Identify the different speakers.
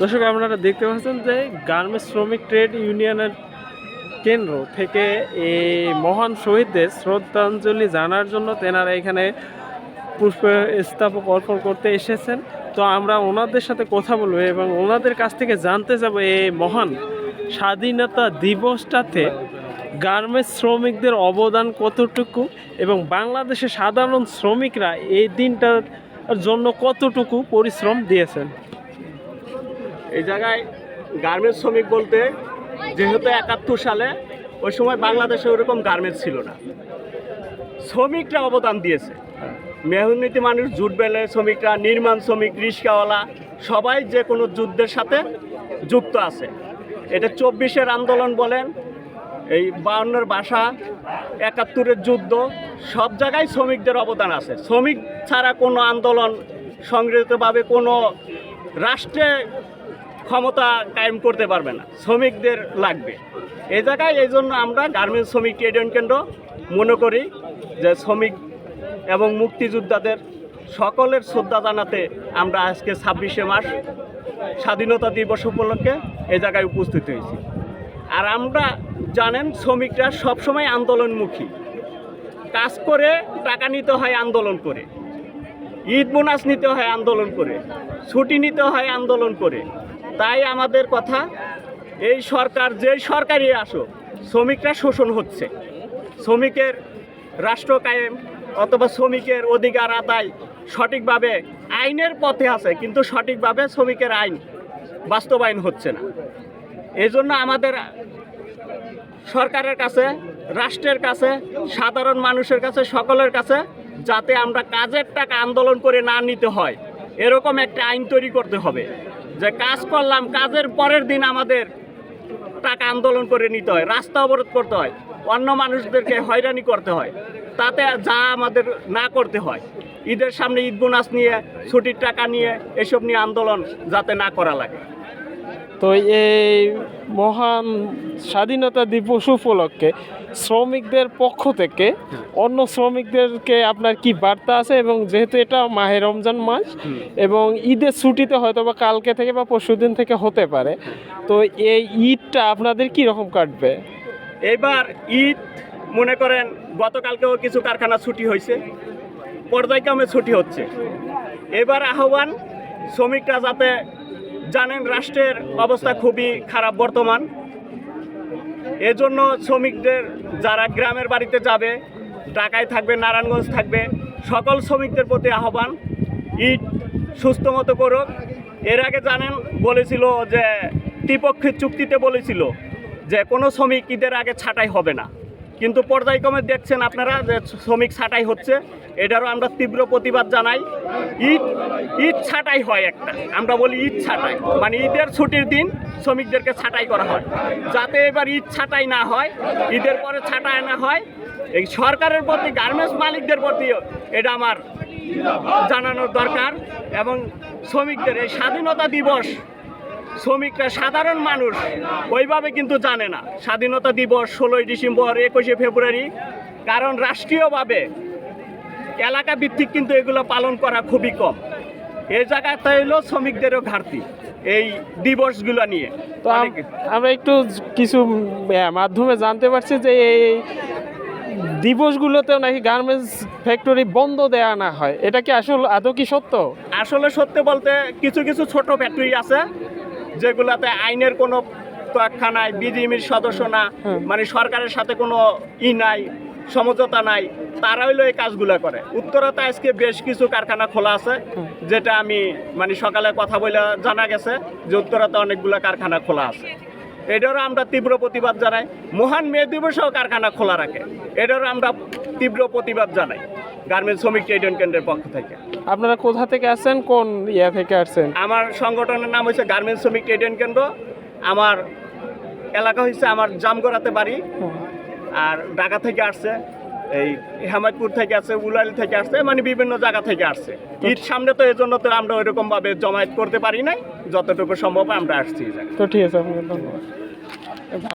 Speaker 1: দর্শক, আপনারা দেখতে পাচ্ছেন যে গার্মেন্টস শ্রমিক ট্রেড ইউনিয়নের কেন্দ্র থেকে এই মহান শহীদদের শ্রদ্ধাঞ্জলি জানার জন্য তেনারা এখানে পুষ্প স্থাপক অর্পণ করতে এসেছেন। তো আমরা ওনাদের সাথে কথা বলব এবং ওনাদের কাছ থেকে জানতে যাব এই মহান স্বাধীনতা দিবসটাতে গার্মেন্টস শ্রমিকদের অবদান কতটুকু এবং বাংলাদেশের সাধারণ শ্রমিকরা এই দিনটার জন্য কতটুকু পরিশ্রম দিয়েছেন।
Speaker 2: এই জায়গায় গার্মেন্টস শ্রমিক বলতে যেহেতু একাত্তর সালে, ওই সময় বাংলাদেশে ওরকম গার্মেন্টস ছিল না। শ্রমিকরা অবদান দিয়েছে। মেহনতি মানুষ, জুট বেলে শ্রমিকরা, নির্মাণ শ্রমিক রিক্সাওয়ালা সবাই যে কোনো যুদ্ধের সাথে যুক্ত আছে। এটা চব্বিশের আন্দোলন বলেন, এই বাউন্নের ভাষা একাত্তরের যুদ্ধ, সব জায়গায় শ্রমিকদের অবদান আছে। শ্রমিক ছাড়া কোনো আন্দোলন সংগৃহীতভাবে কোনো রাষ্ট্রে ক্ষমতা কায়েম করতে পারবে না, শ্রমিকদের লাগবে। এই জায়গায় এই জন্য আমরা গার্মেন্টস শ্রমিক ট্রেড ইউনিয়ন কেন্দ্র মনে করি যে শ্রমিক এবং মুক্তিযোদ্ধাদের সকলের শ্রদ্ধা জানাতে আমরা আজকে ছাব্বিশে মাস স্বাধীনতা দিবস উপলক্ষে এ জায়গায় উপস্থিত হয়েছি। আর আমরা জানেন শ্রমিকরা সবসময় আন্দোলনমুখী। কাজ করে টাকা নিতে হয় আন্দোলন করে। ঈদ বোনাস নিতে হয় আন্দোলন করে। ছুটি নিতে হয় আন্দোলন করে। তাই আমাদের কথা, এই সরকার যেই সরকারই আসো শ্রমিকরা শোষণ হচ্ছে। শ্রমিকের রাষ্ট্র কায়েম অথবা শ্রমিকের অধিকার আদায় সঠিকভাবে আইনের পথে আছে, কিন্তু সঠিকভাবে শ্রমিকের আইন বাস্তবায়ন হচ্ছে না। এই জন্য আমাদের সরকারের কাছে, রাষ্ট্রের কাছে, সাধারণ মানুষের কাছে, সকলের কাছে, যাতে আমরা কাজের টাকা আন্দোলন করে না নিতে হয়, এরকম একটা আইন তৈরি করতে হবে। যে কাজ করলাম, কাজের পরের দিন আমাদের টাকা আন্দোলন করে নিতে হয়, রাস্তা অবরোধ করতে হয়, অন্য মানুষদেরকে হয়রানি করতে হয়, তাতে যা আমাদের না করতে হয়। ঈদের সামনে ঈদ বোনাস নিয়ে, ছুটির টাকা নিয়ে, এসব নিয়ে আন্দোলন যাতে না করা লাগে।
Speaker 1: তো এই মহান স্বাধীনতা দিবস উপলক্ষে শ্রমিকদের পক্ষ থেকে অন্য শ্রমিকদেরকে আপনার কি বার্তা আছে? এবং যেহেতু এটা মাহে রমজান মাস এবং ঈদের ছুটিতে হয়তো বা কালকে থেকে বা পরশুদিন থেকে হতে পারে তো এই ঈদটা আপনাদের কি রকম কাটবে?
Speaker 2: এবার ঈদ মনে করেন গতকালকেও কিছু কারখানা ছুটি হয়েছে পর্যায়ক্রমে ছুটি হচ্ছে। এবার আহ্বান শ্রমিকরা যাতে জানেন, রাষ্ট্রের অবস্থা খুবই খারাপ বর্তমান। এজন্য শ্রমিকদের যারা গ্রামের বাড়িতে যাবে, ঢাকায় থাকবে, নারায়ণগঞ্জ থাকবে, সকল শ্রমিকদের প্রতি আহ্বান, ঈদ সুস্থ মতো করুক। এর আগে জানেন, বলেছিল যে, ত্রিপক্ষের চুক্তিতে বলেছিল যে, কোনো শ্রমিক ঈদের আগে ছাঁটাই হবে না। কিন্তু পর্যায়ক্রমে দেখছেন আপনারা যে, শ্রমিক ছাঁটাই হচ্ছে। এটারও আমরা তীব্র প্রতিবাদ জানাই। ঈদ ঈদ ছাঁটাই হয় একটা। আমরা বলি ঈদ ছাঁটাই মানে ঈদের ছুটির দিন শ্রমিকদেরকে ছাঁটাই করা হয়। যাতে এবার ঈদ ছাঁটাই না হয়, ঈদের পরে ছাঁটাই না হয়, এই সরকারের প্রতি গার্মেন্টস মালিকদের প্রতি এটা আমার জানানোর দরকার এবং শ্রমিকদের এই স্বাধীনতা দিবস, শ্রমিকরা সাধারণ মানুষ ওইভাবে কিন্তু জানে না। স্বাধীনতা দিবস ষোলোই ডিসেম্বর, একুশে ফেব্রুয়ারি, কারণ রাষ্ট্রীয়ভাবে এলাকা ভিত্তিক কিন্তু এগুলো পালন করা খুবই কম। এই জায়গাতে হইল শ্রমিকদেরও ঘাটতি এই দিবসগুলো নিয়ে।
Speaker 1: তো আম- আমরা একটু কিছু মাধ্যমে জানতে পারছি যে এই দিবসগুলোতেও নাকি গার্মেন্টস ফ্যাক্টরি বন্ধ দেয়া না হয়। এটা কি আসল আদৌ কি সত্য?
Speaker 2: আসলে সত্যি বলতে কিছু কিছু ছোট ফ্যাক্টরি আছে যেগুলাতে আইনের কোনো তোয়াক্কা নাই বিজিএমির সদস্য না মানে সরকারের সাথে কোনো ই নাই সমঝোতা নাই তারা হইল এই কাজগুলো করে। উত্তরাতে আজকে বেশ কিছু কারখানা খোলা আছে যেটা আমি মানে সকালে কথা বলে জানা গেছে যে উত্তরাতে অনেকগুলো কারখানা খোলা আছে। এটারও আমরা তীব্র প্রতিবাদ জানাই। মহান মে দিবসেও কারখানা খোলা রাখে। এটারও আমরা তীব্র প্রতিবাদ জানাই গার্মেন্টস শ্রমিক ট্রেড ইউনিয়ন কেন্দ্রের পক্ষ থেকে।
Speaker 1: আপনারা কোথা থেকে আসছেন? কোন ইয়া থেকে আসছেন?
Speaker 2: আমার সংগঠনের নাম হচ্ছে গার্মেন্টস শ্রমিক ট্রেড ইউনিয়ন কেন্দ্র। আমার এলাকা হচ্ছে আমার জামগড়াতে বাড়ি। আর ঢাকা থেকে আসছে এই হেমায়তপুর থেকে আসছে উলালি থেকে আসছে মানে বিভিন্ন জায়গা থেকে আসছে। ঈদ সামনে তো এই জন্য তো আমরা ওইরকমভাবে জমায়েত করতে পারি নাই যতটুকু সম্ভব আমরা আসছি
Speaker 1: তো ঠিক আছে ধন্যবাদ।